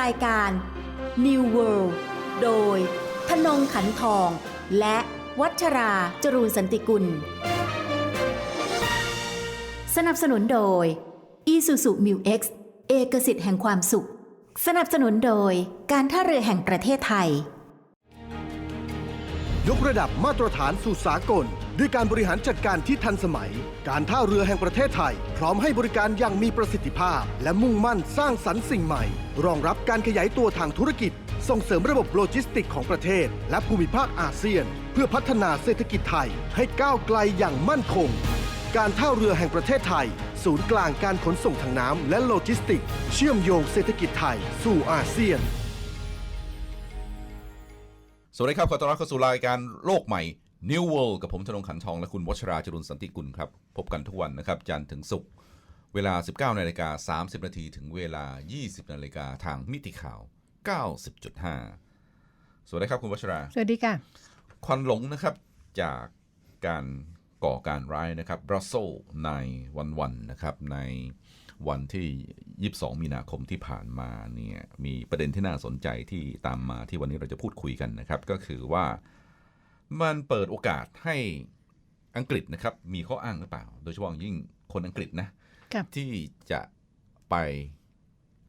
รายการ New World โดยธนงขันทอง และวัชราจรูนสันติกุล สนับสนุนโดย Isuzu Mu X เอกสิทธิ์แห่งความสุข สนับสนุนโดยการท่าเรือแห่งประเทศไทย ยกระดับมาตรฐานสู่สากล ด้วยการบริหารจัดการที่ทันสมัย การท่าเรือแห่งประเทศไทย พร้อมให้บริการอย่างมีประสิทธิภาพ และมุ่งมั่นสร้างสรรค์สิ่งใหม่ รองรับการขยายตัวทางธุรกิจ ส่งเสริมระบบโลจิสติกของประเทศ และภูมิภาคอาเซียน เพื่อพัฒนาเศรษฐกิจไทย ให้ก้าวไกลอย่างมั่นคง การท่าเรือแห่งประเทศไทย ศูนย์กลางการขนส่งทางน้ำและโลจิสติก เชื่อมโยงเศรษฐกิจไทย สู่อาเซียน สวัสดีครับขอต้อนรับเข้าสู่รายการโลกใหม่ New World กับผมธนงขันทอง และคุณวัชราจรุนสันติกุลครับ พบกันทุกวันนะครับ จันทร์ถึงศุกร์เวลา 19นาฬิกา30 นาทีถึงเวลา 20นาฬิกาทางมิติข่าว 90.5 สวัสดีครับคุณวัชรา สวัสดีค่ะ ควันหลงนะครับจากการก่อการร้ายนะครับบรัสเซลในวันวันๆนะครับในวันที่ 22 มีนาคมที่ผ่านมาเนี่ยมีประเด็นที่น่าสนใจที่ตามมาที่วันนี้เราจะพูดคุยกันนะครับ ก็คือว่า มันเปิดโอกาสให้อังกฤษนะครับ มีข้ออ้างหรือเปล่า โดยเฉพาะอย่างยิ่งคนอังกฤษนะครับที่จะไป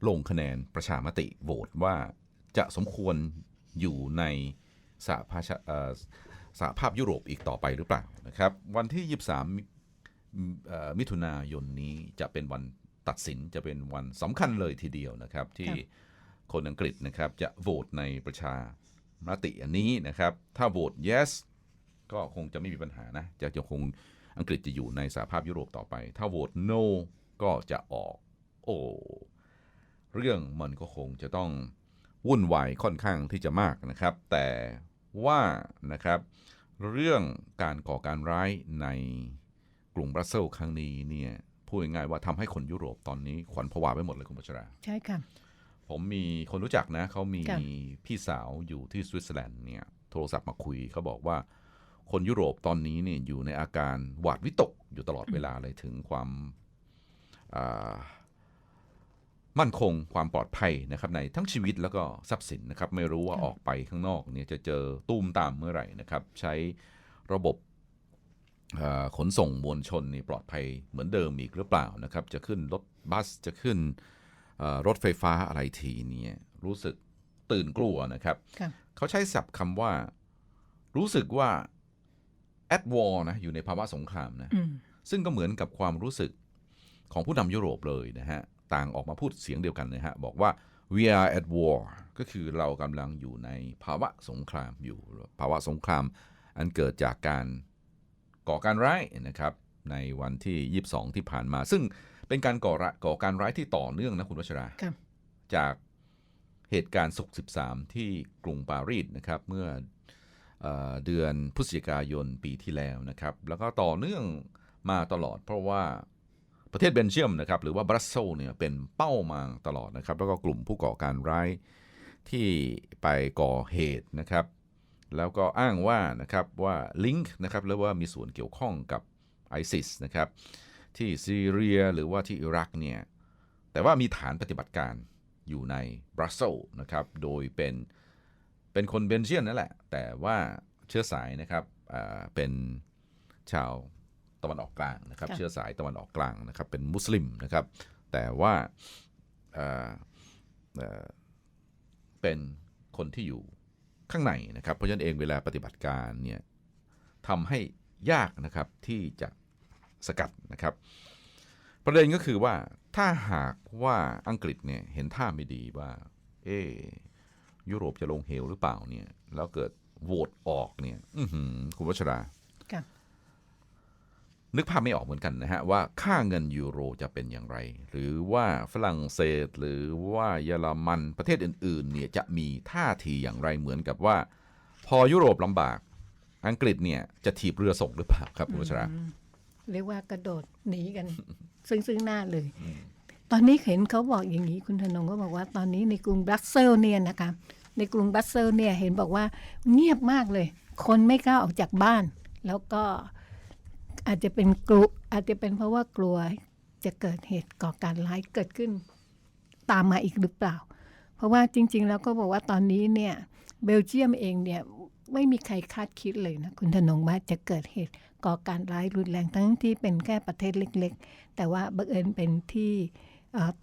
ลงคะแนนประชามติโหวตว่าจะสมควรอยู่ในสหภาชาเอ่อสหภาพยุโรปอีกต่อไปหรือเปล่านะครับ วันที่ 23มิเอ่อมิถุนายนนี้จะเป็นวันตัดสินจะเป็นวันสำคัญเลยทีเดียวนะครับ ที่คนอังกฤษนะครับจะโหวตในประชา มติอันนี้นะครับ ถ้าโหวต yes ก็คงจะไม่มีปัญหานะ จะจะคงอังกฤษจะอยู่ในสหภาพยุโรปต่อไป ถ้าโหวต no ก็จะออก โอ้เรื่องมันก็คงจะต้องวุ่นวายค่อนข้างที่จะมากนะครับ แต่ว่านะครับ เรื่องการก่อการร้ายในกรุงบรัสเซลส์ครั้งนี้เนี่ยพูดง่ายๆว่าทำให้คนยุโรปตอนนี้ขวัญผวาไปหมดเลยคุณพัชรา ใช่ค่ะ ผมมีคนรู้จักนะเขามีค่ะพี่สาวอยู่ที่สวิตเซอร์แลนด์เนี่ยโทรศัพท์มาคุยเขาบอกว่าคนยุโรปตอนนี้เนี่ยอยู่ในอาการหวาดวิตกอยู่ตลอดเวลาเลยถึงความอ่ามั่นคงความปลอดภัยนะครับในทั้งชีวิตแล้วก็ทรัพย์สินนะครับ ไม่รู้ว่าค่ะออกไปข้างนอกเนี่ยจะเจอตุ้มตามเมื่อไหร่นะครับ ใช้ระบบเอ่อขนส่งมวลชนนี่ปลอดภัยเหมือนเดิมอีกหรือเปล่านะครับ จะขึ้นรถบัสจะขึ้นเอ่อ รถไฟฟ้าอะไรทีเนี่ยรู้สึกตื่นกลัวนะครับค่ะเขาใช้ศัพท์คำว่า รู้สึกว่า at war นะอยู่ในภาวะสงครามนะอืมซึ่งก็เหมือนกับความรู้สึกของผู้นำยุโรปเลยนะฮะ ต่างออกมาพูดเสียงเดียวกันนะฮะ บอกว่า we are at war ก็คือเรากำลังอยู่ในภาวะสงครามอยู่ ภาวะสงคราม อันเกิดจากการก่อการร้ายนะครับ ในวันที่ 22 ที่ผ่านมา ซึ่ง เป็นการก่อระก่อการร้ายที่ต่อเนื่องนะคุณวัชราค่ะจากเหตุการณ์ศุกร์13 ที่กรุงปารีสนะครับ เมื่อเออเดือนพฤศจิกายนปีที่แล้วนะครับ แล้วก็ต่อเนื่องมาตลอด เพราะว่าประเทศเบนเชียมนะครับ หรือว่าบรัสเซลเนี่ยเป็นเป้ามาตลอดนะครับ แล้วก็กลุ่มผู้ก่อการร้ายที่ไปก่อเหตุนะครับ แล้วก็อ้างว่านะครับว่าลิงก์นะครับหรือว่ามีส่วนเกี่ยวข้องกับไอซิสนะครับ ที่ซีเรียหรือว่าที่อิรักเนี่ยแต่ว่ามีฐานปฏิบัติการอยู่ในบรัสเซลส์นะครับโดยเป็นเป็นคนเบนเชียนนั่นแหละ แต่ว่าเชื้อสายนะครับอ่าเป็นชาวตะวันออกกลางนะครับค่ะเชื้อสายตะวันออกกลางนะครับเป็นมุสลิมนะครับ แต่ว่าอ่าเอ่อเป็นคนที่อยู่ข้างในนะครับ เพราะฉะนั้นเองเวลาปฏิบัติการเนี่ยทำให้ยากนะครับที่จะ สกัดนะครับ ประเด็นก็คือว่าถ้าหากว่าอังกฤษเนี่ยเห็นท่าไม่ดีว่า เอะยุโรปจะลงเหวหรือเปล่าเนี่ย แล้วเกิดโหวตออกเนี่ยอื้อหือคุณวัชราค่ะนึกภาพไม่ออกเหมือนกันนะฮะ ว่าค่าเงินยูโรจะเป็นอย่างไร หรือว่าฝรั่งเศสหรือว่าเยอรมันประเทศอื่น ๆ เนี่ยจะมีท่าทีอย่างไรเหมือนกับว่า พอยุโรปลำบาก อังกฤษเนี่ยจะถีบเรือส่งหรือเปล่าครับคุณวัชรา เรียกว่ากระโดดหนีกัน ซึ่งซึ่งหน้าเลย ตอนนี้เห็นเขาบอกอย่างนี้คุณธนงก็บอกว่าตอนนี้ในกรุงบรัสเซลส์เนี่ยนะคะในกรุงบรัสเซลส์เนี่ยเห็นบอกว่าเงียบมากเลย คนไม่กล้าออกจากบ้าน แล้วก็อาจจะเป็นกลัวอาจจะเป็นเพราะว่ากลัวจะเกิดเหตุก่อการร้ายเกิดขึ้น ตามมาอีกหรือเปล่า เพราะว่าจริง ๆ แล้วก็บอกว่าตอนนี้เนี่ยเบลเยียมเองเนี่ย ไม่มีใครคาดคิดเลยนะคุณธนงว่าจะเกิดเหตุก่อการร้ายรุนแรงทั้งที่เป็นแค่ประเทศเล็ก ๆ แต่ว่าบังเอิญเป็นที่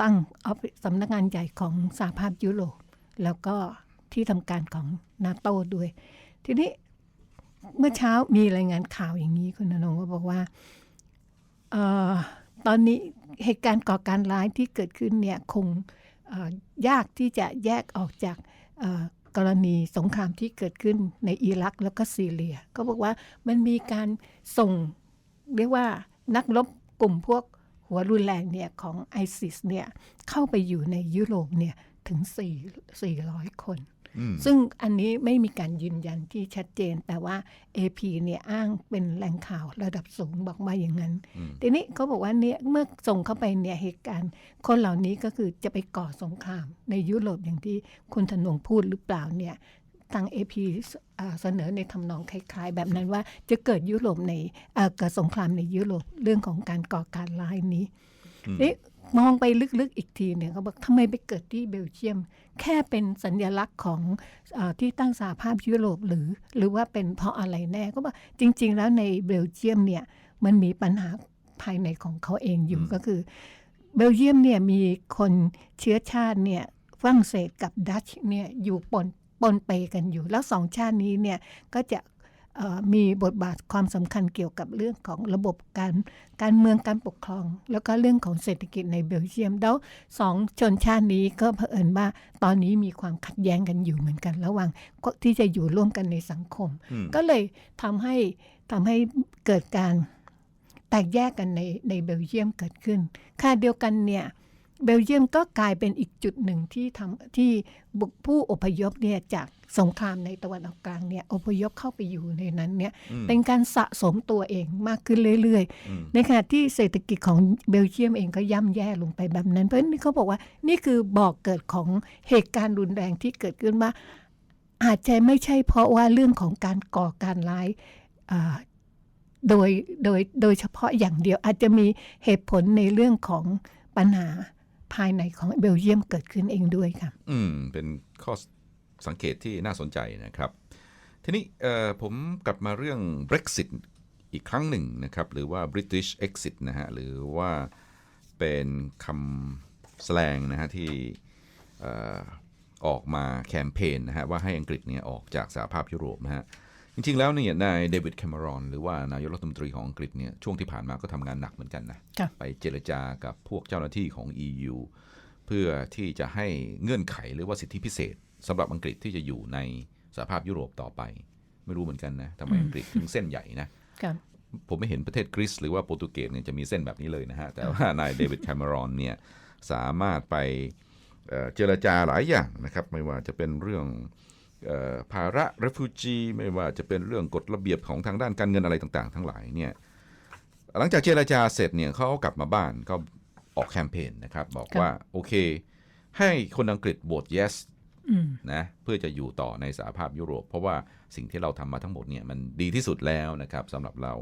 ตั้งออฟสำนักงานใหญ่ของสหภาพยุโรปแล้วก็ที่ทำการของนาโต้ด้วย ทีนี้เมื่อเช้ามีรายงานข่าวอย่างนี้คุณธนงก็บอกว่าออตอนนี้เหตุการณ์ก่อการร้ายที่เกิดขึ้นเนี่ยคงยากที่จะแยกออกจาก กรณีสงครามที่เกิดขึ้นในอิรักแล้วก็ซีเรีย ก็บอกว่ามันมีการส่งเรียกว่านักรบกลุ่มพวกหัวรุนแรงเนี่ยของไอซิสเนี่ยเข้าไปอยู่ในยุโรปเนี่ยถึง 4 400 คนอืม ซึ่งอันนี้ไม่มีการยืนยันที่ชัดเจน แต่ว่า AP เนี่ยอ้างเป็นแหล่งข่าวระดับสูงบอกมาอย่างนั้น ทีนี้เขาบอกว่าเนี่ยเมื่อส่งเข้าไปเนี่ยเหตุการณ์ คนเหล่านี้ก็คือจะไปก่อสงคราม ในยุโรปอย่างที่คุณธนงพูดหรือเปล่าเนี่ยทาง AP อ่าเสนอในทำนองคล้าย ๆ แบบนั้นว่าจะเกิดยุโรปในเอ่อเกิดสงครามในยุโรปเรื่องของการก่อการร้ายนี้นี่ มองไปลึกๆอีกทีเนี่ยเขาบอกทำไมไปเกิดที่เบลเยียม แค่เป็นสัญลักษณ์ของอาที่ตั้งสหภาพยุโรปหรือ หรือว่าเป็นเพราะอะไรแน่ก็บอกจริง ๆ แล้วในเบลเยียมเนี่ยมันมีปัญหาภายในของเขาเองอยู่ก็คือ เบลเยียมเนี่ยมีคนเชื้อชาติเนี่ยฝรั่งเศสกับดัตช์เนี่ยอยู่ปนปนเปกันอยู่ แล้วสองชาตินี้เนี่ยก็จะเอ่อ มีบทบาทความสำคัญเกี่ยวกับเรื่องของระบบการการเมืองการปกครอง แล้วก็เรื่องของเศรษฐกิจในเบลเยียม แล้วสองชนชาตินี้ก็เผอิญว่าตอนนี้มีความขัดแย้งกันอยู่เหมือนกัน ระหว่างที่จะอยู่ร่วมกันในสังคม ก็เลยทำให้ทำให้เกิดการแตกแยกกันในในเบลเยียมเกิดขึ้นค่าเดียวกันเนี่ย เบลเยียมก็กลายเป็นอีกจุดหนึ่งที่ทำที่บุคผู้อพยพเนี่ยจากสงครามในตะวันออกกลางเนี่ยอพยพเข้าไปอยู่ในนั้นเนี่ยเป็นการสะสมตัวเองมากขึ้นเรื่อยๆ ในขณะที่เศรษฐกิจของเบลเยียมเองก็ย่ำแย่ลงไปแบบนั้น เพราะฉะนั้นเขาบอกว่านี่คือบอกเกิดของเหตุการณ์รุนแรงที่เกิดขึ้นว่า อาจจะไม่ใช่เพราะว่าเรื่องของการก่อการร้ายอ่าโดยโดยโดยเฉพาะอย่างเดียวอาจจะมีเหตุผลในเรื่องของปัญหา ภายในของเบลเยียมเกิดขึ้นเองด้วยค่ะ อืม เป็นข้อสังเกตที่น่าสนใจนะครับ ทีนี้ผมกลับมาเรื่อง Brexit อีกครั้งหนึ่งนะครับ หรือว่า British Exit นะฮะ หรือว่าเป็นคำแสลงนะฮะ ที่ออกมาแคมเปญนะฮะ ว่าให้อังกฤษเนี่ยออกจากสหภาพยุโรปนะฮะ จริงๆแล้วเนี่ยนายเดวิดแคม e รอนหรือว่านายกรัฐมนตรีของอังกฤษเนี่ยช่วงที่ผ่านมาก็ทำงานหนักเหมือนกันนะค่ะไปเจรจากับพวกเจ้าหน้าที่ของ EU เพื่อที่จะให้เงื่อนไขหรือว่าสิทธิพิเศษสำหรับอังกฤษที่จะอยู่ในสหภาพยุโรปต่อไป ไม่รู้เหมือนกันนะทำไมอังกฤษถึงเส้นใหญ่นะค่ะผมไม่เห็นประเทศกรีซหรือว่าโปรตุเกสเนี่ยจะมีเส้นแบบนี้เลยนะฮะ แต่ว่านายเดวิดแคม e รอนเนี่ยสามารถไปเอ่อเจรจาหลายอย่างนะครับ ไม่ว่าจะเป็นเรื่องเอ่อ ภาระ refugee ไม่ว่าจะเป็นเรื่องกฎระเบียบของทางด้านการเงินอะไรต่างๆ ทั้งหลายเนี่ยหลังจากเจรจาเสร็จเนี่ยเขากลับมาบ้านก็ออกแคมเปญนะครับบอกครับว่าโอเค ให้คนอังกฤษโหวต yes อืมนะเพื่อจะอยู่ต่อในสหภาพยุโรป เพราะว่าสิ่งที่เราทำมาทั้งหมดเนี่ยมันดีที่สุดแล้วนะครับสำหรับเรา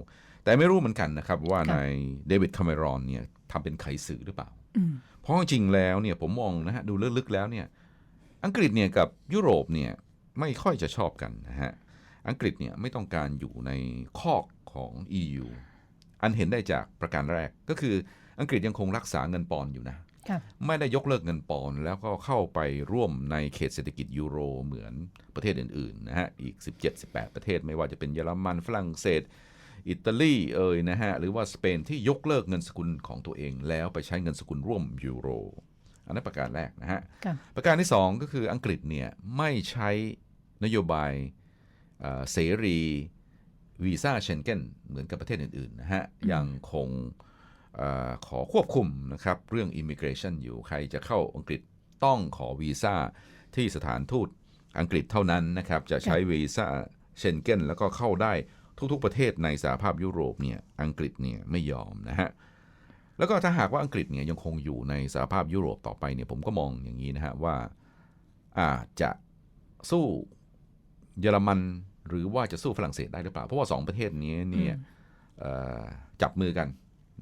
แต่ไม่รู้เหมือนกันนะครับว่าครับนายเดวิดคาเมรอนเนี่ยทำเป็นไขสื่อหรือเปล่าอืมเพราะจริงๆแล้วเนี่ยผมมองนะฮะดูลึกๆแล้วเนี่ยอังกฤษเนี่ยกับยุโรปเนี่ย ไม่ค่อยจะชอบกันนะฮะ อังกฤษเนี่ยไม่ต้องการอยู่ในคอกของ EU อันเห็นได้จากประการแรกก็คืออังกฤษยังคงรักษาเงินปอนด์อยู่นะค่ะไม่ได้ยกเลิกเงินปอนด์แล้วก็เข้าไปร่วมในเขตเศรษฐกิจยูโรเหมือนประเทศอื่นๆนะฮะ อีก 17-18 ประเทศไม่ว่าจะเป็นเยอรมันฝรั่งเศสอิตาลีเอ่ยนะฮะ หรือว่าสเปนที่ยกเลิกเงินสกุลของตัวเอง แล้วไปใช้เงินสกุลร่วมยูโร อันนั้นประการแรกนะฮะค่ะประการที่ 2 ก็คืออังกฤษเนี่ยไม่ใช้ นโยบายเอ่อเสรีวีซ่าเชนเกนเหมือนกับประเทศอื่นๆนะฮะยังคงเออขอควบคุมนะครับเรื่อง Immigration อยู่ใครจะเข้าอังกฤษต้องขอวีซ่าที่สถานทูตอังกฤษเท่านั้นนะครับจะใช้วีซ่าเชนเกนแล้วก็เข้าได้ทุกๆประเทศในสหภาพยุโรปเนี่ยอังกฤษเนี่ยไม่ยอมนะฮะแล้วก็ถ้าหากว่าอังกฤษเนี่ยยังคงอยู่ในสหภาพยุโรปต่อไปเนี่ยผมก็มองอย่างนี้นะฮะว่าอาจจะสู้ เยอรมันหรือว่าจะสู้ฝรั่งเศสได้หรือเปล่า เพราะว่าสองประเทศนี้เนี่ยเอ่อจับมือกัน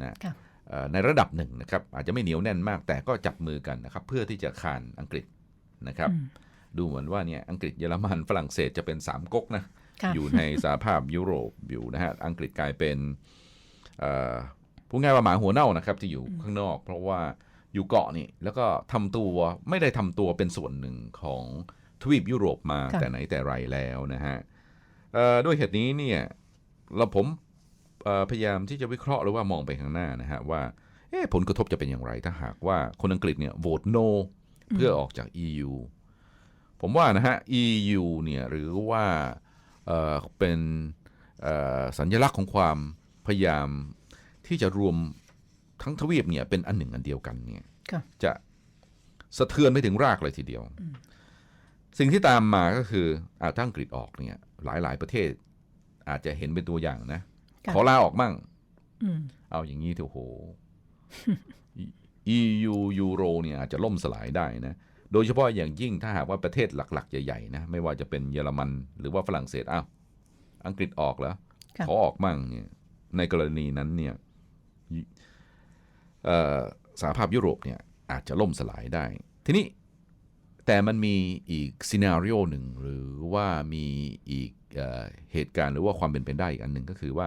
นะค่ะเอ่อในระดับหนึ่งนะครับอาจจะไม่เหนียวแน่นมากแต่ก็จับมือกันนะครับเพื่อที่จะคานอังกฤษนะครับดูเหมือนว่าเนี่ยอังกฤษเยอรมันฝรั่งเศสจะเป็นสามก๊กนะค่ะอยู่ในสหภาพยุโรปอยู่นะฮะอังกฤษกลายเป็นเอ่อพูดง่ายว่าหมาหัวเน่านะครับที่อยู่ข้างนอก เพราะว่าอยู่เกาะนี่แล้วก็ทำตัวไม่ได้ทำตัวเป็นส่วนหนึ่งของ ทวีปยุโรปมาค่ะแต่ไหนแต่ไรแล้วนะฮะเอ่อด้วยเหตุนี้เนี่ยเราผมเอ่อพยายามที่จะวิเคราะห์หรือว่ามองไปข้างหน้านะฮะว่าเอ๊ะผลกระทบจะเป็นอย่างไรถ้าหากว่าคนอังกฤษเนี่ยโหวต no เพื่อออกจาก EU ผมว่านะฮะ EU เนี่ยหรือว่าเอ่อเป็นเอ่อสัญลักษณ์ของความพยายามที่จะรวมทั้งทวีปเนี่ยเป็นอันหนึ่งอันเดียวกันเนี่ยค่ะจะสะเทือนไปถึงรากเลยทีเดียว สิ่งที่ตามมาก็คืออาถ้าอังกฤษออกเนี่ย หลายๆประเทศ อาจจะเห็นเป็นตัวอย่างนะค่ะขอลาออกมั่งอืมเอาอย่างนี้เถอะโห EU ยูโรเนี่ยอาจจะล่มสลายได้นะ โดยเฉพาะอย่างยิ่งถ้าหากว่าประเทศหลัก ๆ ใหญ่ ๆ นะ ไม่ว่าจะเป็นเยอรมันหรือว่าฝรั่งเศสอ้าวอังกฤษออกแล้วค่ะขอออกมั่งเนี่ย ในกรณีนั้นเนี่ยเอ่อสหภาพยุโรปเนี่ยอาจจะล่มสลายได้ ทีนี้ แต่มันมีอีกซีนารีโอหนึ่งหรือว่ามีอีกเออเหตุการณ์หรือว่าความเป็นไปได้อีกอันหนึ่งก็คือว่า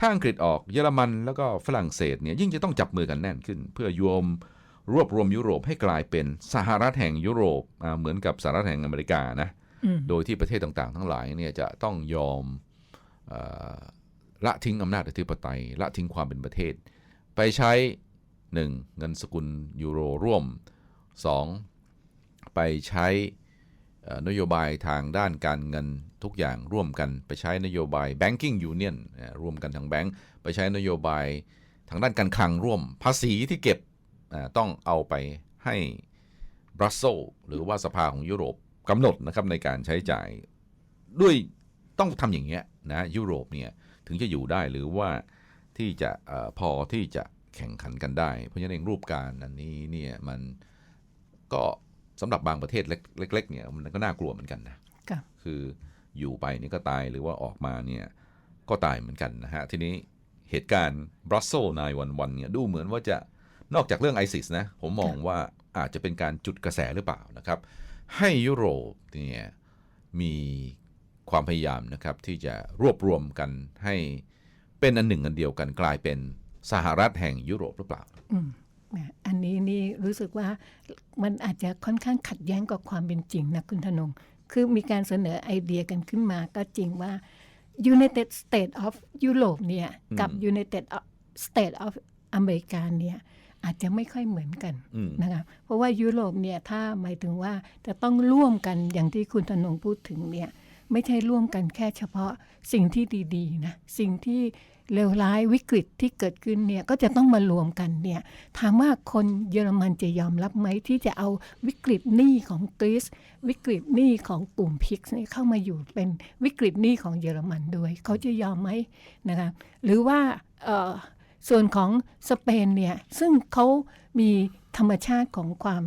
ถ้าอังกฤษออกเยอรมันแล้วก็ฝรั่งเศสเนี่ยยิ่งจะต้องจับมือกันแน่นขึ้น เพื่อโยมรวบรวมยุโรปให้กลายเป็นสหรัฐแห่งยุโรปอ่าเหมือนกับสหรัฐแห่งอเมริกานะอืมโดยที่ประเทศต่างๆ ทั้งหลายเนี่ยจะต้องยอมเออละทิ้งอำนาจอธิปไตยละทิ้งความเป็นประเทศ ไปใช้ 1. เงินสกุลยูโรร่วม 2. ไปใช้นโยบายทางด้านการเงินทุกอย่างร่วมกันไปใช้นโยบาย banking union ร่วมกันทางแบงก์ไปใช้นโยบายทางด้านการคลังร่วม ภาษีที่เก็บต้องเอาไปให้บรัสเซลหรือว่าสภาของยุโรปกำหนดนะครับในการใช้จ่ายด้วยต้องทำอย่างเงี้ยนะยุโรปเนี่ยถึงจะอยู่ได้หรือว่าที่จะอพอที่จะแข่งขันกันได้ เพราะฉะนั้นเองรูปการอันนี้เนี่ยมันก็ สำหรับบางประเทศเล็กเล็กๆเนี่ยมันก็น่ากลัวเหมือนกันนะค่ะคืออยู่ไปนี่ก็ตายหรือว่าออกมาเนี่ยก็ตายเหมือนกันนะฮะ ทีนี้เหตุการณ์บรัสเซลนายวันวันเนี่ยดูเหมือนว่าจะนอกจากเรื่องไอซิสนะ ผมมองว่าอาจจะเป็นการจุดกระแสหรือเปล่านะครับ ให้ยุโรปเนี่ยมีความพยายามนะครับที่จะรวบรวมกันให้เป็นอันหนึ่งอันเดียวกันกลายเป็นสหรัฐแห่งยุโรปหรือเปล่า อืมแหมอันนี้นี่รู้สึกว่ามันอาจจะค่อนข้างขัดแย้งกับความเป็นจริงนะคุณธนง คือมีการเสนอไอเดียกันขึ้นมาก็จริงว่า United States of Europe เนี่ยกับ United States of อเมริกาเนี่ยอาจจะไม่ค่อยเหมือนกันอืมนะคะเพราะว่ายุโรปเนี่ยถ้าหมายถึงว่าจะต้องร่วมกันอย่างที่คุณธนงพูดถึงเนี่ย ไม่ใช่ร่วมกันแค่เฉพาะสิ่งที่ดีๆนะสิ่งที่เลวร้ายวิกฤตที่เกิดขึ้นเนี่ยก็จะต้องมารวมกันเนี่ยถามว่าคนเยอรมันจะยอมรับไหมที่จะเอาวิกฤตหนี้ของกรีซวิกฤตหนี้ของกลุ่มพิกซ์เนี่ยเข้ามาอยู่เป็นวิกฤตหนี้ของเยอรมันด้วย เขาจะยอมไหมนะคะหรือว่าส่วนของสเปนเนี่ยซึ่งเขามีธรรมชาติของความ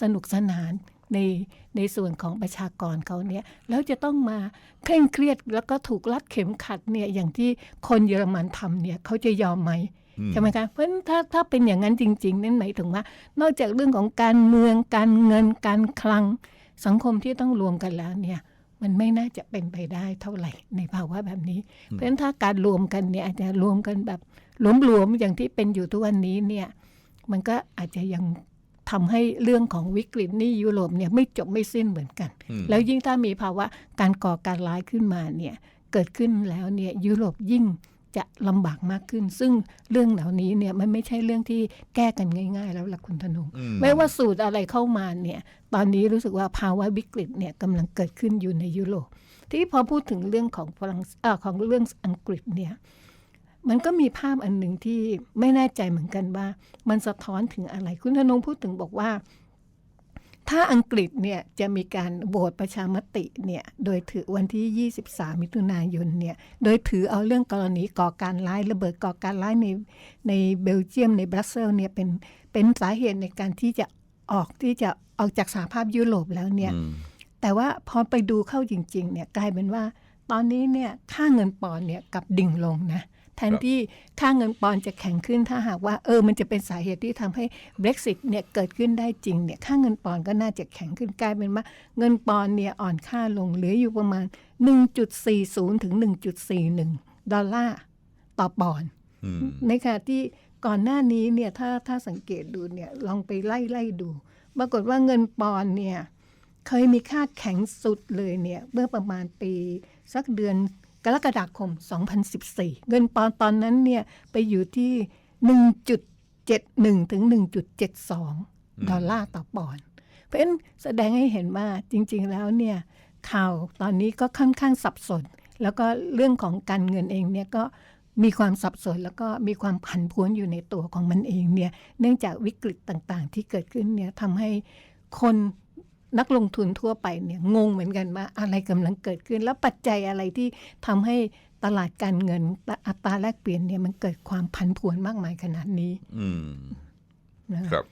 สนุกสนาน ในในส่วนของประชากรเขาเนี่ยแล้วจะต้องมาเคร่งเครียดแล้วก็ถูกรัดเข็มขัดเนี่ยอย่างที่คนเยอรมันทำเนี่ยเขาจะยอมไหมใช่ไหมคะเพราะฉะนั้นถ้าถ้าเป็นอย่างนั้นจริง ๆ นั่นหมายถึงว่า นอกจากเรื่องของการเมืองการเงินการคลัง สังคมที่ต้องรวมกันแล้วเนี่ยมันไม่น่าจะเป็นไปได้เท่าไหร่ในภาวะแบบนี้ เพราะฉะนั้นถ้าการรวมกันเนี่ยอาจจะรวมกันแบบหลวมๆอย่างที่เป็นอยู่ทุกวันนี้เนี่ยมันก็อาจจะยัง ทำให้เรื่องของวิกฤตหนี้ยุโรปเนี่ยไม่จบไม่สิ้นเหมือนกันอืมแล้วยิ่งถ้ามีภาวะการก่อการร้ายขึ้นมาเนี่ยเกิดขึ้นแล้วเนี่ยยุโรปยิ่งจะลำบากมากขึ้น ซึ่งเรื่องเหล่านี้เนี่ยมันไม่ใช่เรื่องที่แก้กันง่ายๆ แล้วล่ะคุณธนงอืมไม่ว่าสูตรอะไรเข้ามาเนี่ยตอนนี้รู้สึกว่าภาวะวิกฤตเนี่ยกำลังเกิดขึ้นอยู่ในยุโรปที่พอพูดถึงเรื่องของฝรั่งเอ่อของเรื่องอังกฤษเนี่ย มันก็มีภาพอันหนึ่งที่ไม่แน่ใจเหมือนกันว่า มันสะท้อนถึงอะไรคุณธนงพูดถึงบอกว่า ถ้าอังกฤษเนี่ยจะมีการโหวตประชามติเนี่ยโดยถือวันที่ 23 มิถุนายนเนี่ยโดยถือเอาเรื่องกรณีก่อการร้ายระเบิดก่อการร้ายในในเบลเยียมในบรัสเซลส์เนี่ยเป็นเป็นสาเหตุในการที่จะออกที่จะออกจากสหภาพยุโรปแล้วเนี่ยอืมแต่ว่าพอไปดูเข้าจริงๆเนี่ยกลายเป็นว่าตอนนี้เนี่ยค่าเงินปอนด์เนี่ยกลับดิ่งลงนะ แทนที่ค่าเงินปอนด์จะแข็งขึ้นถ้าหากว่าเออมันจะเป็นสาเหตุที่ทำให้ Brexit เนี่ยเกิดขึ้นได้จริงเนี่ยค่าเงินปอนด์ก็น่าจะแข็งขึ้นกลายเป็นว่าเงินปอนด์เนี่ยอ่อนค่าลงเหลืออยู่ประมาณ 1.40 ถึง 1.41 ดอลลาร์ต่อปอนด์ในขณะที่ก่อนหน้านี้เนี่ยถ้าถ้าสังเกตดูเนี่ยลองไปไล่ไล่ดู ปรากฏว่าเงินปอนเนี่ยเคยมีค่าแข็งสุดเลยเนี่ยเมื่อประมาณปีสักเดือน กรกฎาคม 2014 เงินปอนด์ตอนนั้นเนี่ยไปอยู่ที่ 1.71 ถึง 1.72 ดอลลาร์ต่อปอนด์เพราะฉะนั้นแสดงให้เห็นว่าจริงๆแล้วเนี่ยข่าวตอนนี้ก็ค่อนข้างสับสน แล้วก็เรื่องของการเงินเองเนี่ยก็มีความสับสนแล้วก็มีความผันผวนอยู่ในตัวของมันเองเนี่ยเนื่องจากวิกฤตต่างๆ ที่เกิดขึ้นเนี่ยทำให้คน นักลงทุนทั่วไปเนี่ยงงเหมือนกันว่าอะไรกำลังเกิดขึ้น แล้วปัจจัยอะไรที่ทำให้ตลาดการเงินอัตราแลกเปลี่ยนเนี่ยมันเกิดความผันผวนมากมายขนาดนี้อืมนะคะครับ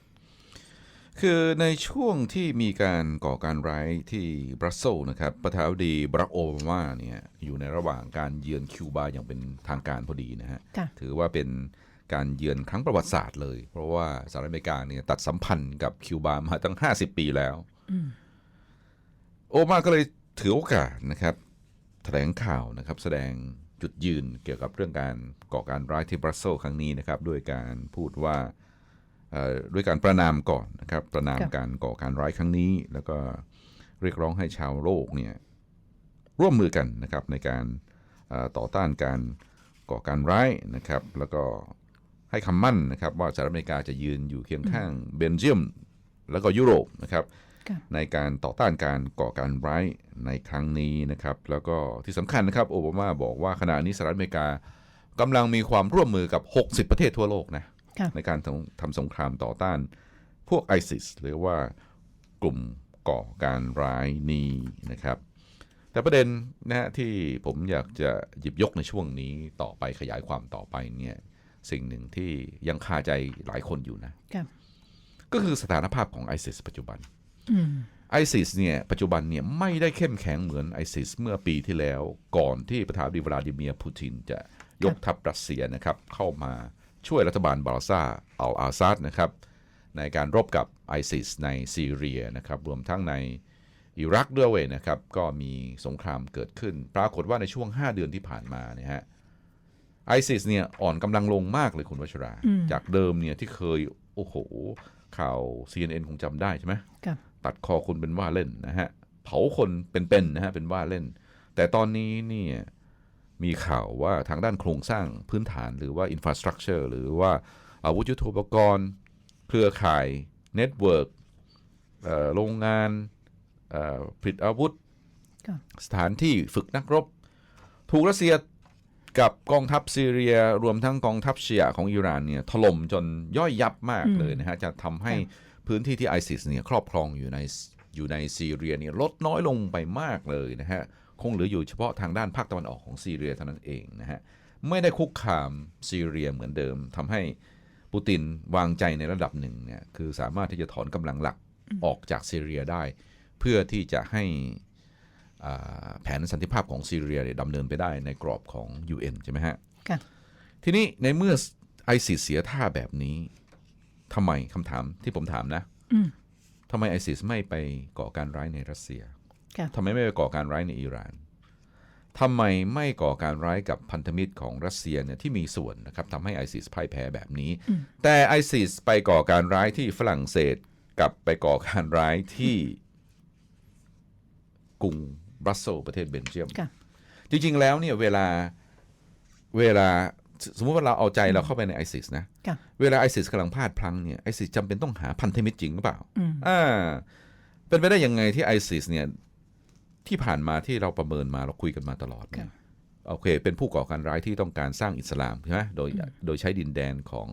คือในช่วงที่มีการก่อการร้ายที่บรัสเซลส์นะครับ ประธานาธิบดีบรักโอบามาเนี่ยอยู่ในระหว่างการเยือนคิวบาอย่างเป็นทางการพอดีนะฮะค่ะถือว่าเป็นการเยือนครั้งประวัติศาสตร์เลย เพราะว่าสหรัฐอเมริกาเนี่ยตัดสัมพันธ์กับคิวบามาตั้ง 50 ปีแล้ว โอบามาก็เลยถือโอกาสนะครับแถลงข่าวนะครับ แสดงจุดยืนเกี่ยวกับเรื่องการก่อการร้ายที่บรัสเซลครั้งนี้นะครับ ด้วยการพูดว่าด้วยการประนามก่อนนะครับ ประนามการก่อการร้ายครั้งนี้ แล้วก็เรียกร้องให้ชาวโลกเนี่ยร่วมมือกันนะครับในการต่อต้านการก่อการร้ายนะครับ แล้วก็ให้คำมั่นนะครับ ว่าสหรัฐอเมริกาจะยืนอยู่เคียงข้างเบลเยียม แล้วก็ยุโรปนะครับ ในการต่อต้านการก่อการร้ายในครั้งนี้นะครับ แล้วก็ที่สำคัญนะครับโอบามาบอกว่าขณะนี้สหรัฐอเมริกากำลังมีความร่วมมือกับ 60 ประเทศทั่วโลกนะค่ะในการทำทำสงครามต่อต้านพวกไอซิสหรือว่ากลุ่มก่อการร้ายนี้นะครับ แต่ประเด็นนะฮะที่ผมอยากจะหยิบยกในช่วงนี้ต่อไปขยายความต่อไปเนี่ยสิ่งหนึ่งที่ยังคาใจหลายคนอยู่นะครับก็คือสถานภาพของไอซิสปัจจุบันอืม ไอซิสเนี่ยปัจจุบันเนี่ยไม่ได้เข้มแข็งเหมือนไอซิสเมื่อปีที่แล้วก่อนที่ประธานาธิบดีวลาดิเมียร์ปูตินจะยกทัพรัสเซียนะครับ เข้ามาช่วยรัฐบาลบาราซาอัลอาซาดนะครับ ในการรบกับไอซิสในซีเรียนะครับ รวมทั้งในอิรักด้วยเวยนะครับ ก็มีสงครามเกิดขึ้น ปรากฏว่าในช่วง 5 เดือนที่ผ่านมาเนี่ยฮะไอซิสเนี่ยอ่อนกำลังลงมากเลยคุณวัชรา จากเดิมเนี่ยที่เคย โอ้โห ข่าว CNN คงจำได้ใช่ไหมครับ ตัดคอคนเป็นว่าเล่นนะฮะ เผาคนเป็นๆนะฮะเป็นว่าเล่น แต่ตอนนี้เนี่ยมีข่าวว่าทางด้านโครงสร้างพื้นฐานหรือว่า infrastructure หรือว่าอาวุธยุทโธปกรณ์ เครือข่ายเน็ตเวิร์กโรงงานเอ่อผลิตอาวุธครับสถานที่ฝึกนักรบ ถูกรัสเซียกับกองทัพซีเรียรวมทั้งกองทัพเชียของอิหร่านเนี่ยถล่มจนย่อยยับมากเลยนะฮะ จะทำให้ พื้นที่ที่ไอซิสเนี่ยครอบครองอยู่ในอยู่ในซีเรียเนี่ยลดน้อยลงไปมากเลยนะฮะคงเหลืออยู่เฉพาะทางด้านภาคตะวันออกของซีเรียเท่านั้นเองนะฮะไม่ได้คุกคามซีเรียเหมือนเดิมทำให้ปูตินวางใจในระดับหนึ่งเนี่ยคือสามารถที่จะถอนกำลังหลักออกจากซีเรียได้ เพื่อที่จะให้อ่าแผนสันติภาพของซีเรียเนี่ยดำเนินไปได้ในกรอบของ UN ใช่ไหมฮะค่ะทีนี้ในเมื่อไอซิสเสียท่าแบบนี้ ทำไมคำถามที่ผมถามนะอืมทำไมไอซิสไม่ไปก่อการร้ายในรัสเซียค่ะทำไมไม่ไปก่อการร้ายในอิหร่านทำไมไม่ก่อการร้ายกับพันธมิตรของรัสเซียเนี่ยที่มีส่วนนะครับทำให้ไอซิสพ่ายแพ้แบบนี้ แต่ไอซิสไปก่อการร้ายที่ฝรั่งเศสกับไปก่อการร้ายที่กรุงบรัสเซลส์ประเทศเบลเยียมค่ะจริง ๆ แล้วเนี่ยเวลาเวลา สสมมติว่าเราเอาใจเราเข้าไปในไอซิสนะค่ะเวลาไอซิสกำลังพลาดพลั้งเนี่ยไอซิสจำเป็นต้องหาพันธมิตรจริงหรือเปล่าอืมอ่า เป็นไปได้ยังไงที่ไอซิสเนี่ย ที่ผ่านมาที่เราประเมินมาเราคุยกันมาตลอดเนี่ยโอเค เป็นผู้ก่อการร้ายที่ต้องการสร้างอิสลามใช่ไหมโดยโดยใช้ดินแดนของ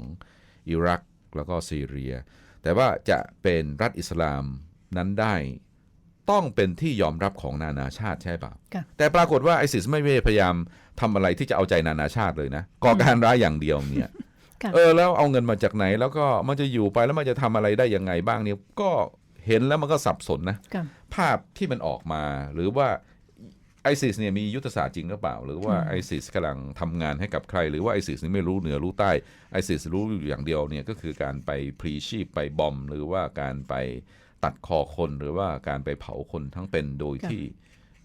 อิรักแล้วก็ซีเรีย แต่ว่าจะเป็นรัฐอิสลามนั้นได้ ต้องเป็นที่ยอมรับของนานาชาติใช่เปล่าค่ะแต่ปรากฏว่าไอซิสไม่ได้พยายามทำอะไรที่จะเอาใจนานาชาติเลยนะก่อการร้ายอย่างเดียวเนี่ยค่ะเออแล้วเอาเงินมาจากไหนแล้วก็มันจะอยู่ไปแล้วมันจะทำอะไรได้ยังไงบ้างเนี่ยก็เห็นแล้วมันก็สับสนนะค่ะภาพที่มันออกมาหรือว่าไอซิสเนี่ยมียุทธศาสตร์จริงหรือเปล่า หรือว่าไอซิสกำลังทำงานให้กับใคร หรือว่าไอซิสนี่ไม่รู้เหนือรู้ใต้ไอซิสรู้อยู่อย่างเดียวเนี่ยก็คือการไปพลีชีพไปบอม หรือว่าการไป ตัดคอคนหรือว่าการไปเผาคนทั้งเป็นโดยค่ะที่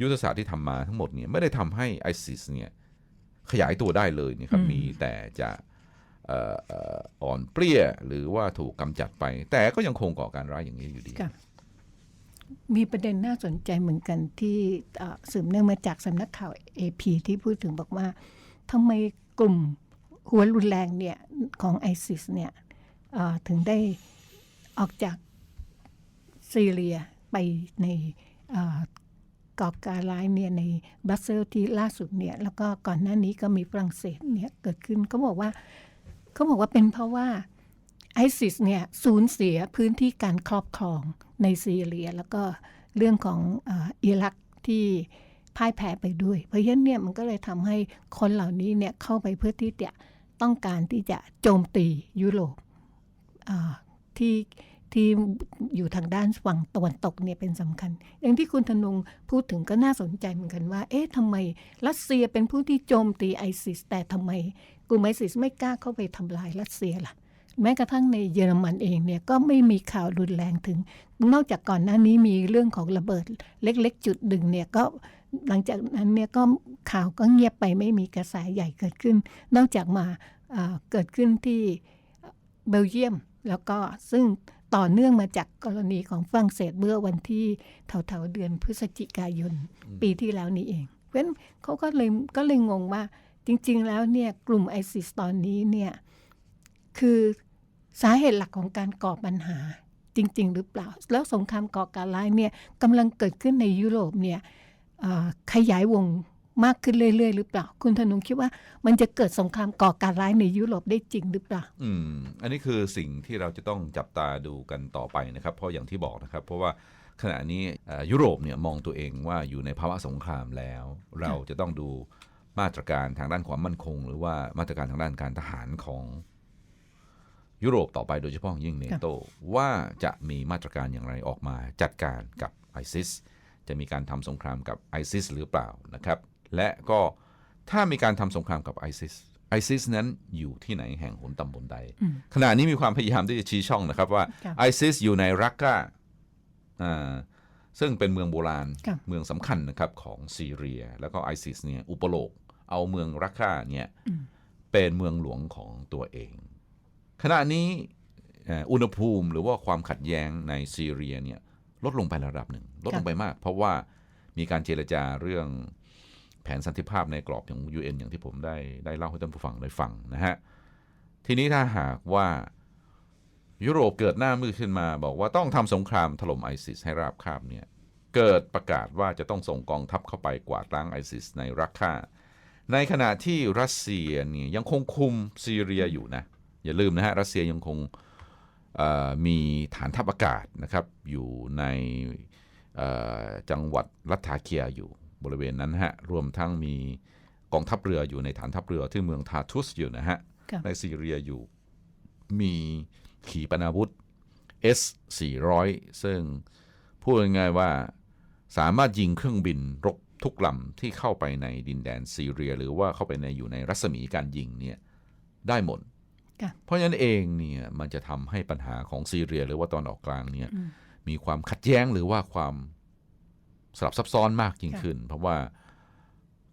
ยุทธศาสตร์ที่ทำมาทั้งหมดเนี่ยไม่ได้ทำให้ไอซิสเนี่ยขยายตัวได้เลยนะครับมีแต่จะเอ่อเอ่ออ่อนเปรี้ยหรือว่าถูกกำจัดไป แต่ก็ยังคงก่อการร้ายอย่างนี้อยู่ดีค่ะมีประเด็นน่าสนใจเหมือนกันที่เอ่อสืบเนื่องมาจากสำนักข่าว AP ที่พูดถึงบอกว่าทำไมกลุ่มหัวรุนแรงเนี่ยของไอซิสเนี่ยเอ่อถึงได้ออกจาก ซีเรียไปในเอ่อก่อการร้ายเนี่ยในบรัสเซลที่ล่าสุดเนี่ยแล้วก็ก่อนหน้านี้ก็มีฝรั่งเศสเนี่ยเกิดขึ้นเขาบอกว่าเขาบอกว่าเป็นเพราะว่าไอซิสเนี่ยสูญเสียพื้นที่การครอบครองในซีเรีย แล้วก็เรื่องของอิรักที่พ่ายแพ้ไปด้วย เพราะฉะนั้นเนี่ยมันก็เลยทำให้คนเหล่านี้เนี่ยเข้าไปเพื่อที่จะต้องการที่จะโจมตียุโรปที่ ที่อยู่ทางด้านฝั่งตะวันตกเนี่ยเป็นสำคัญ อย่างที่คุณธนงพูดถึงก็น่าสนใจเหมือนกันว่า เอ๊ะทำไมรัสเซียเป็นผู้ที่โจมตีไอซิสแต่ทำไมกลุ่มไอซิสไม่กล้าเข้าไปทำลายรัสเซียล่ะ แม้กระทั่งในเยอรมันเองเนี่ยก็ไม่มีข่าวรุนแรงถึง นอกจากก่อนหน้านี้มีเรื่องของระเบิดเล็กๆ จุดดึงเนี่ยก็หลังจากนั้นเนี่ยก็ข่าวก็เงียบไปไม่มีกระแสใหญ่เกิดขึ้น นอกจากมาอ่าเกิดขึ้นที่เบลเยียม แล้วก็ซึ่ง ต่อเนื่องมาจากกรณีของฝรั่งเศสเมื่อวันที่แถวๆเดือนพฤศจิกายนปีที่แล้วนี้เอง เพราะฉะนั้นเขาก็เลยก็เลยงงว่าจริง ๆ แล้วเนี่ยกลุ่มไอซิสตอนนี้เนี่ยคือสาเหตุหลักของการก่อปัญหาจริง ๆ หรือเปล่า แล้วสงครามก่อการร้ายเนี่ยกำลังเกิดขึ้นในยุโรปเนี่ยเอ่อขยายวง มากขึ้นเรื่อยๆ หรือเปล่า คุณธนงคิดว่ามันจะเกิดสงครามก่อการร้ายในยุโรปได้จริงหรือเปล่า อืม อันนี้คือสิ่งที่เราจะต้องจับตาดูกันต่อไปนะครับ เพราะอย่างที่บอกนะครับ เพราะว่าขณะนี้เอ่อยุโรปเนี่ยมองตัวเองว่าอยู่ในภาวะสงครามแล้ว เราจะต้องดูมาตรการทางด้านความมั่นคง หรือว่ามาตรการทางด้านการทหารของยุโรปต่อไปโดยเฉพาะอย่างยิ่งเนโตว่าจะมีมาตรการอย่างไรออกมาจัดการกับไอซิสจะมีการทำสงครามกับไอซิสหรือเปล่านะครับ และก็ถ้ามีการทำสงครามกับไอซิสไอซิสนั้นอยู่ที่ไหนแห่งหนตำบลใด ขณะนี้มีความพยายามที่จะชี้ช่องนะครับว่าครับไอซิสอยู่ในรักกาอ่าซึ่งเป็นเมืองโบราณครับเมืองสำคัญนะครับของซีเรีย แล้วก็ไอซิสเนี่ยอุปโลกเอาเมืองรักกาเนี่ยเป็นเมืองหลวงของตัวเอง ขณะนี้เอ่ออุณหภูมิหรือว่าความขัดแย้งในซีเรียเนี่ยลดลงไประดับหนึ่ง ลดลงไปมาก เพราะว่ามีการเจรจาเรื่อง แผนสันติภาพในกรอบของ UN อย่างที่ผมได้ได้เล่าให้ท่านผู้ฟังได้ฟังนะฮะ ทีนี้ถ้าหากว่ายุโรปเกิดหน้ามือขึ้นมา บอกว่าต้องทำสงครามถล่มไอซิสให้ราบคาบเนี่ยเกิดประกาศว่าจะต้องส่งกองทัพเข้าไปกวาดล้างไอซิสในรักคาในขณะที่รัสเซียเนี่ยยังคงคุมซีเรียอยู่นะ อย่าลืมนะฮะ รัสเซียยังคงมีฐานทัพอากาศนะครับ อยู่ในจังหวัดรัฐาเคียอยู่ บริเวณนั้นนะฮะรวมทั้งมีกองทัพเรืออยู่ในฐานทัพเรือที่เมืองทาทุสอยู่นะฮะครับในซีเรียอยู่มีขีปนาวุธ S 400 ซึ่งพูดง่ายๆว่าสามารถยิงเครื่องบินรบทุกลำที่เข้าไปในดินแดนซีเรีย หรือว่าเข้าไปในอยู่ในรัศมีการยิงเนี่ยได้หมดค่ะเพราะฉะนั้นเองเนี่ยมันจะทำให้ปัญหาของซีเรีย หรือว่าตอนออกกลางเนี่ยมีความขัดแย้งหรือว่าความ สลับซับซ้อนมากยิ่งขึ้น เพราะว่า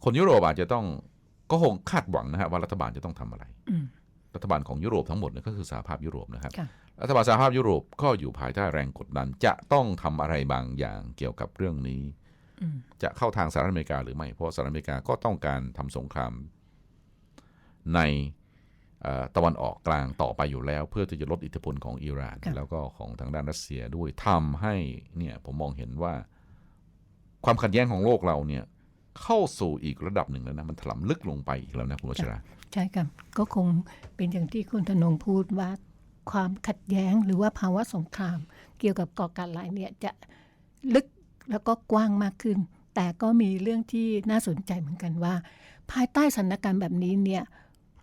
คนยุโรปอาจจะต้องก็คงคาดหวังนะฮะว่ารัฐบาลจะต้องทำอะไรอืมรัฐบาลของยุโรปทั้งหมดเนี่ยก็คือสหภาพยุโรปนะครับค่ะรัฐบาลสหภาพยุโรปก็อยู่ภายใต้แรงกดดัน จะต้องทำอะไรบางอย่างเกี่ยวกับเรื่องนี้อืมจะเข้าทางสหรัฐอเมริกาหรือไม่ เพราะสหรัฐอเมริกาก็ต้องการทำสงครามในเอ่อตะวันออกกลางต่อไปอยู่แล้ว เพื่อที่จะลดอิทธิพลของอิหร่านค่ะแล้วก็ของทางด้านรัสเซียด้วยทำให้เนี่ยผมมองเห็นว่า ความขัดแย้งของโลกเราเนี่ยเข้าสู่อีกระดับหนึ่งแล้วนะ มันถล่มลึกลงไปอีกแล้วนะคุณวัชราใช่ครับก็คงเป็นอย่างที่คุณธนงพูดว่าความขัดแย้งหรือว่าภาวะสงคราม เกี่ยวกับก่อการร้ายเนี่ยจะลึกแล้วก็กว้างมากขึ้น แต่ก็มีเรื่องที่น่าสนใจเหมือนกันว่า ภายใต้สถานการณ์แบบนี้เนี่ย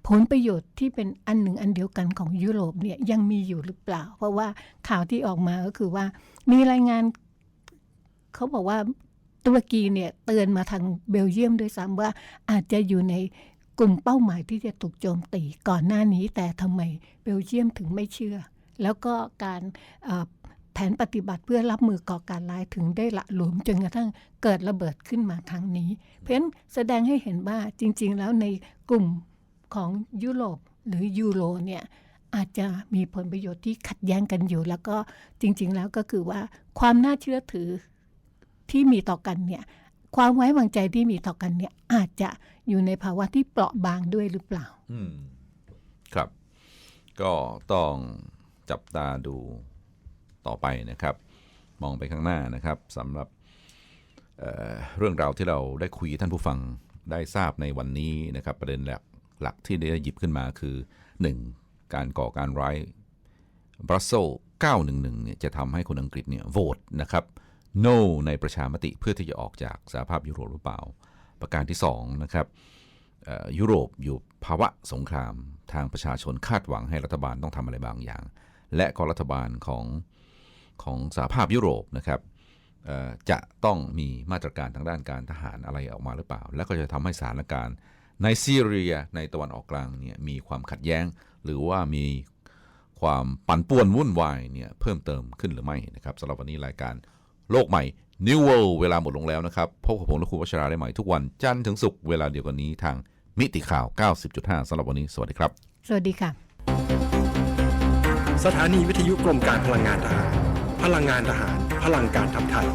ผลประโยชน์ที่เป็นอันหนึ่งอันเดียวกันของยุโรปเนี่ยยังมีอยู่หรือเปล่า เพราะว่าข่าวที่ออกมาก็คือว่ามีรายงาน เขาบอกว่า ตุรกีเนี่ยเตือนมาทางเบลเยียมด้วยซ้ำว่าอาจจะอยู่ในกลุ่มเป้าหมายที่จะถูกโจมตีก่อนหน้านี้ แต่ทำไมเบลเยียมถึงไม่เชื่อ แล้วก็การแผนปฏิบัติเพื่อรับมือก่อการร้ายถึงได้ละหลวมจนกระทั่งเกิดระเบิดขึ้นมาครั้งนี้ เพราะฉะนั้นแสดงให้เห็นว่าจริง ๆ แล้วในกลุ่มของยุโรปหรือยูโรเนี่ยอาจจะมีผลประโยชน์ที่ขัดแย้งกันอยู่ แล้วก็จริง ๆ แล้วก็คือว่าความน่าเชื่อถือ ที่มีต่อกันเนี่ยความไว้วางใจที่มีต่อกันเนี่ยอาจจะอยู่ในภาวะที่เปราะบางด้วยหรือเปล่า อืมครับ ก็ต้องจับตาดูต่อไปนะครับ มองไปข้างหน้านะครับสำหรับเเรื่องราวที่เราได้คุยท่านผู้ฟังได้ทราบในวันนี้นะครับ ประเด็นหลักหลักที่ได้หยิบขึ้นมาคือ 1. การก่อการร้ายบรัสเซล911เนี่ยจะทำให้คนอังกฤษเนี่ยโหวตนะครับ no ในประชามติเพื่อที่จะออกจากสหภาพยุโรปหรือเปล่า ประการที่2นะครับยุโรปอยู่ภาวะสงครามทางประชาชนคาดหวังให้รัฐบาลต้องทำอะไรบางอย่าง และก็รัฐบาลของของสหภาพยุโรปนะครับจะต้องมีมาตรการทางด้านการทหารอะไรออกมาหรือเปล่า และก็จะทำให้สถานการณ์ในซีเรียในตะวันออกกลางเนี่ยมีความขัดแย้ง หรือว่ามีความปั่นป่วนวุ่นวายเนี่ยเพิ่มเติมขึ้นหรือไม่นะครับสำหรับวันนี้รายการ โลกใหม่ New World เวลาหมดลงแล้วนะครับ พบกับผมและครูวัชราได้ใหม่ทุกวัน จันทร์ถึงศุกร์เวลาเดียวกันนี้ทางมิติข่าว 90.5สำหรับวันนี้ สวัสดีครับ สวัสดีค่ะ สถานีวิทยุกรมการพลังงานทหาร พลังงานทหาร พลังการทำไทย